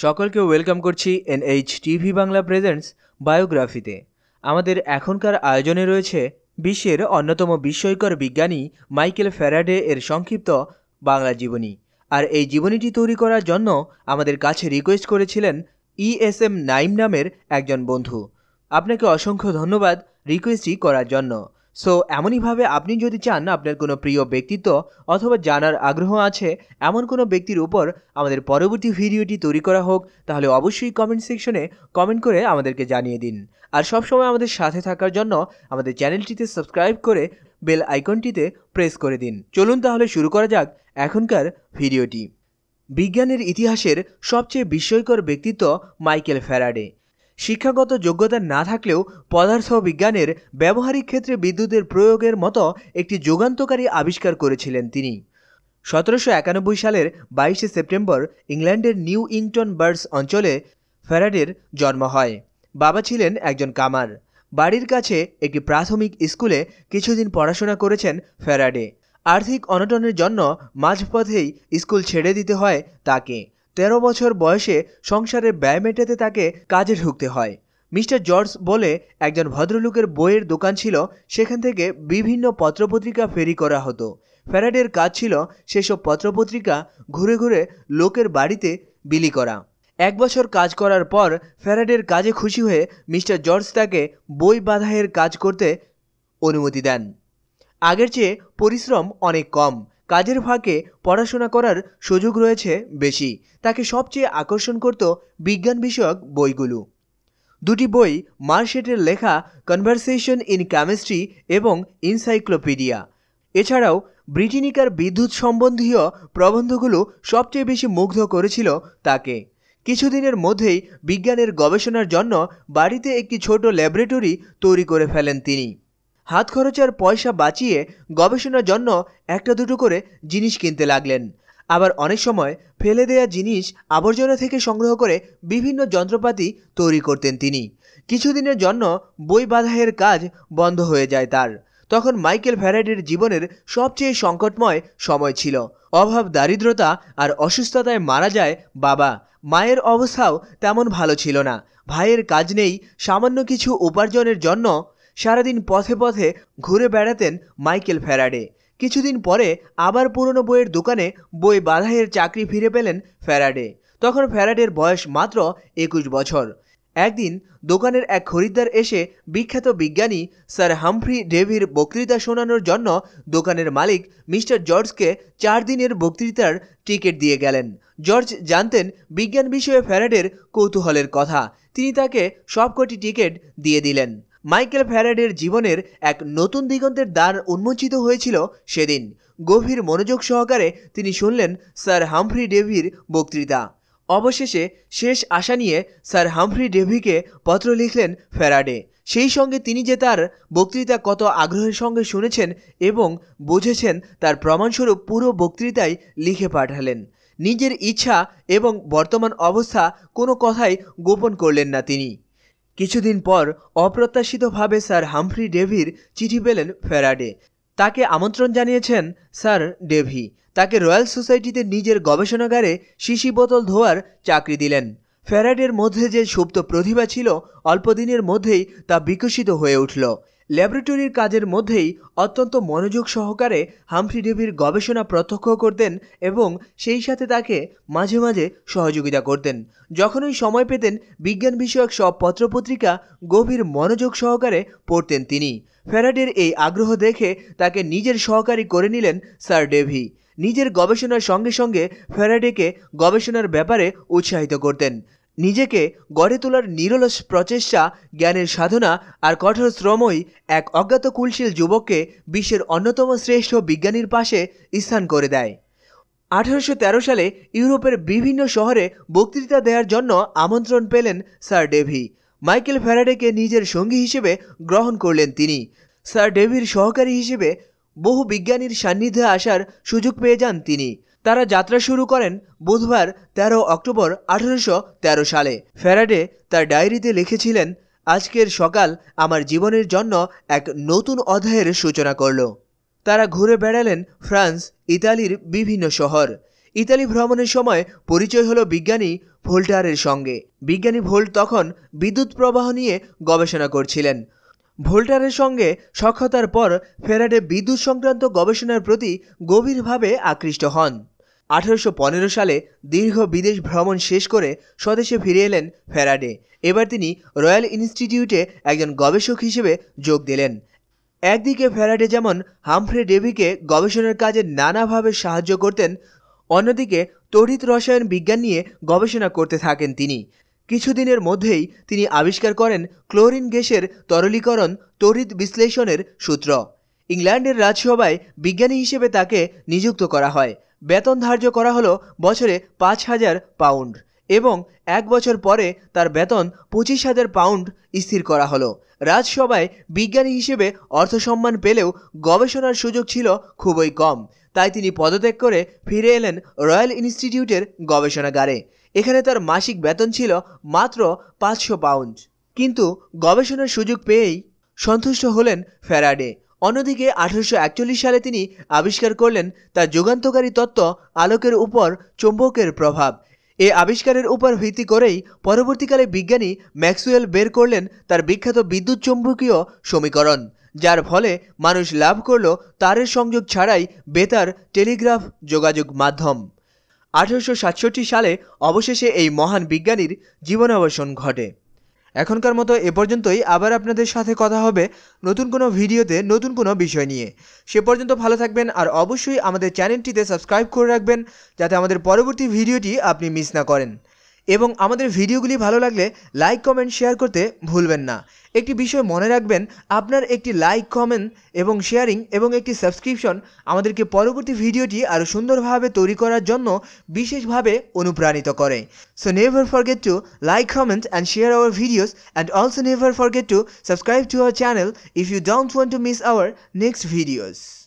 সকলকে ওয়েলকাম করছি NH TV Bangla presents বায়োগ্রাফিতে আমাদের এখনকার আয়োজনে রয়েছে বিশ্বের অন্যতম বিস্ময়কর বিজ্ঞানী মাইকেল ফ্যারাডে এর সংক্ষিপ্ত বাংলা জীবনী। আর এই জীবনীটি তৈরি করার জন্য আমাদের কাছে রিকোয়েস্ট করেছিলেন ইএসএম নাইম নামের একজন বন্ধু। আপনাকে অসংখ্য ধন্যবাদ রিকোয়েস্টটি করার জন্য। সো এমনইভাবে আপনি যদি চান আপনার কোনো প্রিয় ব্যক্তিত্ব অথবা জানার আগ্রহ আছে, এমন কোনো ব্যক্তির উপর আমাদের পরবর্তী ভিডিওটি তৈরি করা হোক, তাহলে অবশ্যই কমেন্ট সেকশনে কমেন্ট করে আমাদেরকে জানিয়ে দিন। আর সবসময় আমাদের সাথে থাকার জন্য আমাদের চ্যানেলটিতে সাবস্ক্রাইব করে বেল আইকনটিতে প্রেস করে দিন। চলুন তাহলে শুরু করা যাক এখনকার ভিডিওটি। বিজ্ঞানের ইতিহাসের সবচেয়ে বিস্ময়কর ব্যক্তিত্ব মাইকেল ফ্যারাডে। শিক্ষাগত যোগ্যতা না থাকলেও পদার্থবিজ্ঞানের ব্যবহারিক ক্ষেত্রে বিদ্যুতের প্রয়োগের মতো একটি যুগান্তকারী আবিষ্কার করেছিলেন তিনি। সতেরোশো একানব্বই সালের বাইশে সেপ্টেম্বর ইংল্যান্ডের নিউ ইংটন বার্ডস অঞ্চলে ফ্যারাডের জন্ম হয়। বাবা ছিলেন একজন কামার। বাড়ির কাছে একটি প্রাথমিক স্কুলে কিছুদিন পড়াশোনা করেছেন ফ্যারাডে। আর্থিক অনটনের জন্য মাঝপথেই স্কুল ছেড়ে দিতে হয় তাকে। তেরো বছর বয়সে সংসারের ব্যয় মেটাতে তাকে কাজে ঢুকতে হয়। মিস্টার জর্জ বলে একজন ভদ্রলোকের বইয়ের দোকান ছিল, সেখান থেকে বিভিন্ন পত্রপত্রিকা ফেরি করা হতো। ফ্যারাডের কাজ ছিল সেসব পত্রপত্রিকা ঘুরে ঘুরে লোকের বাড়িতে বিলি করা। এক বছর কাজ করার পর ফ্যারাডের কাজে খুশি হয়ে মিস্টার জর্জ তাকে বই বাধাইয়ের কাজ করতে অনুমতি দেন। আগের চেয়ে পরিশ্রম অনেক কম। কাজের ফাঁকে পড়াশোনা করার সুযোগ রয়েছে বেশি। তাকে সবচেয়ে আকর্ষণ করত বিজ্ঞান বিষয়ক বইগুলো। দুটি বই মার্শেটের লেখা কনভারসেশন ইন কেমিস্ট্রি এবং ইনসাইক্লোপিডিয়া এছাড়াও ব্রিটিনিকার বিদ্যুৎ সম্বন্ধীয় প্রবন্ধগুলো সবচেয়ে বেশি মুগ্ধ করেছিল তাকে। কিছুদিনের মধ্যেই বিজ্ঞানের গবেষণার জন্য বাড়িতে একটি ছোট ল্যাবরেটরি তৈরি করে ফেলেন তিনি। হাত খরচার পয়সা বাঁচিয়ে গবেষণার জন্য একটা দুটো করে জিনিস কিনতে লাগলেন। আবার অনেক সময় ফেলে দেয়া জিনিস আবর্জনা থেকে সংগ্রহ করে বিভিন্ন যন্ত্রপাতি তৈরি করতেন তিনি। কিছুদিনের জন্য বই বাধাইয়ের কাজ বন্ধ হয়ে যায় তার। তখন মাইকেল ফ্যারাডের জীবনের সবচেয়ে সংকটময় সময় ছিল। অভাব, দারিদ্রতা আর অসুস্থতায় মারা যায় বাবা। মায়ের অবস্থাও তেমন ভালো ছিল না। ভাইয়ের কাজ নেই, সামান্য কিছু উপার্জনের জন্য সারাদিন পথে পথে ঘুরে বেড়াতেন মাইকেল ফ্যারাডে। কিছুদিন পরে আবার পুরনো বইয়ের দোকানে বই বাধাইয়ের চাকরি ফিরে পেলেন ফ্যারাডে। তখন ফ্যারাডের বয়স মাত্র একুশ বছর। একদিন দোকানের এক খরিদ্দার এসে বিখ্যাত বিজ্ঞানী স্যার হামফ্রি ডেভির বক্তৃতা শোনানোর জন্য দোকানের মালিক মিস্টার জর্জকে চার দিনের বক্তৃতার টিকিট দিয়ে গেলেন। জর্জ জানতেন বিজ্ঞান বিষয়ে ফ্যারাডের কৌতূহলের কথা। তিনি তাকে সবকটি টিকিট দিয়ে দিলেন। মাইকেল ফ্যারাডের জীবনের এক নতুন দিগন্তের দ্বার উন্মোচিত হয়েছিল সেদিন। গভীর মনোযোগ সহকারে তিনি শুনলেন স্যার হামফ্রি ডেভির বক্তৃতা। অবশেষে শেষ আশা নিয়ে স্যার হামফ্রি ডেভিকে পত্র লিখলেন ফ্যারাডে। সেই সঙ্গে তিনি যে তার বক্তৃতা কত আগ্রহের সঙ্গে শুনেছেন এবং বুঝেছেন তার প্রমাণস্বরূপ পুরো বক্তৃতাই লিখে পাঠালেন। নিজের ইচ্ছা এবং বর্তমান অবস্থা কোনো কথাই গোপন করলেন না তিনি। কিছুদিন পর অপ্রত্যাশিতভাবে স্যার হামফ্রি ডেভির চিঠি পেলেন ফেরাডে তাকে আমন্ত্রণ জানিয়েছেন স্যার ডেভি। তাকে রয়্যাল সোসাইটিতে নিজের গবেষণাগারে শিশি বোতল ধোয়ার চাকরি দিলেন। ফেরাডের মধ্যে যে সুপ্ত প্রতিভা ছিল অল্পদিনের মধ্যেই তা বিকশিত হয়ে উঠল। ল্যাবরেটরির কাজের মধ্যেই অত্যন্ত মনোযোগ সহকারে হামফ্রি ডেভির গবেষণা প্রত্যক্ষ করতেন এবং সেই সাথে তাকে মাঝে মাঝে সহযোগিতা করতেন। যখনই সময় পেতেন, বিজ্ঞান বিষয়ক সব পত্রপত্রিকা গভীর মনোযোগ সহকারে পড়তেন তিনি। ফ্যারাডের এই আগ্রহ দেখে তাকে নিজের সহকারী করে নিলেন স্যার ডেভি। নিজের গবেষণার সঙ্গে সঙ্গে ফ্যারাডেকে গবেষণার ব্যাপারে উৎসাহিত করতেন। নিজেকে গড়ে তোলার নিরলস প্রচেষ্টা, জ্ঞানের সাধনা আর কঠোর শ্রমই এক অজ্ঞাত কুলশীল যুবককে বিশ্বের অন্যতম শ্রেষ্ঠ বিজ্ঞানীর পাশে স্থান করে দেয়। আঠারোশো তেরো সালে ইউরোপের বিভিন্ন শহরে বক্তৃতা দেওয়ার জন্য আমন্ত্রণ পেলেন স্যার ডেভি। মাইকেল ফ্যারাডেকে নিজের সঙ্গী হিসেবে গ্রহণ করলেন তিনি। স্যার ডেভির সহকারী হিসেবে বহু বিজ্ঞানীর সান্নিধ্যে আসার সুযোগ পেয়ে যান তিনি। তারা যাত্রা শুরু করেন বুধবার তেরো অক্টোবর আঠারোশো তেরো সালে। ফ্যারাডে তার ডায়েরিতে লিখেছিলেন, আজকের সকাল আমার জীবনের জন্য এক নতুন অধ্যায়ের সূচনা করল। তারা ঘুরে বেড়ালেন ফ্রান্স, ইতালির বিভিন্ন শহর। ইতালি ভ্রমণের সময় পরিচয় হলো বিজ্ঞানী ভোল্টারের সঙ্গে। বিজ্ঞানী ভোল্ট তখন বিদ্যুৎ প্রবাহ নিয়ে গবেষণা করছিলেন। ভোল্টারের সঙ্গে সক্ষতার পর ফেরাডে বিদ্যুৎ সংক্রান্ত গবেষণার প্রতি গভীরভাবে আকৃষ্ট হন। আঠারোশো পনেরো সালে দীর্ঘ বিদেশ ভ্রমণ শেষ করে স্বদেশে ফিরে এলেন ফেরাডে। এবার তিনি রয়্যাল ইনস্টিটিউটে একজন গবেষক হিসেবে যোগ দিলেন। একদিকে ফ্যারাডে যেমন হামফ্রে ডেভিকে গবেষণার কাজে নানাভাবে সাহায্য করতেন, অন্যদিকে তড়িৎ রসায়ন বিজ্ঞান নিয়ে গবেষণা করতে থাকেন তিনি। কিছুদিনের মধ্যেই তিনি আবিষ্কার করেন ক্লোরিন গ্যাসের তরলীকরণ তড়িৎ বিশ্লেষণের সূত্র। ইংল্যান্ডের রাজসভায় বিজ্ঞানী হিসেবে তাকে নিযুক্ত করা হয়। বেতন ধার্য করা হলো বছরে পাঁচ হাজার পাউন্ড এবং এক বছর পরে তার বেতন পঁচিশ হাজার পাউন্ড স্থির করা হলো। রাজসভায় বিজ্ঞানী হিসেবে অর্থ সম্মান পেলেও গবেষণার সুযোগ ছিল খুবই কম। তাই তিনি পদত্যাগ করে ফিরে এলেন রয়্যাল ইনস্টিটিউটের গবেষণাগারে। এখানে তার মাসিক বেতন ছিল মাত্র পাঁচশো পাউন্ড। কিন্তু গবেষণার সুযোগ পেয়েই সন্তুষ্ট হলেন ফ্যারাডে। অন্যদিকে আঠারোশো সালে তিনি আবিষ্কার করলেন তার যুগান্তকারী তত্ত্ব আলোকের উপর চুম্বকের প্রভাব। এ আবিষ্কারের উপর ভিত্তি করেই পরবর্তীকালে বিজ্ঞানী ম্যাক্সওয়েল বের করলেন তার বিখ্যাত বিদ্যুৎ চুম্বকীয় সমীকরণ, যার ফলে মানুষ লাভ করল তারের সংযোগ ছাড়াই বেতার, টেলিগ্রাফ, যোগাযোগ মাধ্যম। আঠারোশো সালে অবশেষে এই মহান বিজ্ঞানীর জীবনাবসান ঘটে। এখনকার মতো এ পর্যন্তই। আবার আপনাদের সাথে কথা হবে নতুন কোনো ভিডিওতে নতুন কোনো বিষয় নিয়ে। সে পর্যন্ত ভালো থাকবেন আর অবশ্যই আমাদের চ্যানেলটিতে সাবস্ক্রাইব করে রাখবেন যাতে আমাদের পরবর্তী ভিডিওটি আপনি মিস না করেন। এবং আমাদের ভিডিওগুলি ভালো লাগলে লাইক কমেন্ট শেয়ার করতে ভুলবেন না। একটি বিষয় মনে রাখবেন, আপনার একটি লাইক কমেন্ট এবং শেয়ারিং এবং একটি সাবস্ক্রিপশন আমাদেরকে পরবর্তী ভিডিওটি আরও সুন্দরভাবে তৈরি করার জন্য বিশেষভাবে অনুপ্রাণিত করে। So never forget to like comment and share our videos and also never forget to subscribe to our channel if you don't want to miss our next videos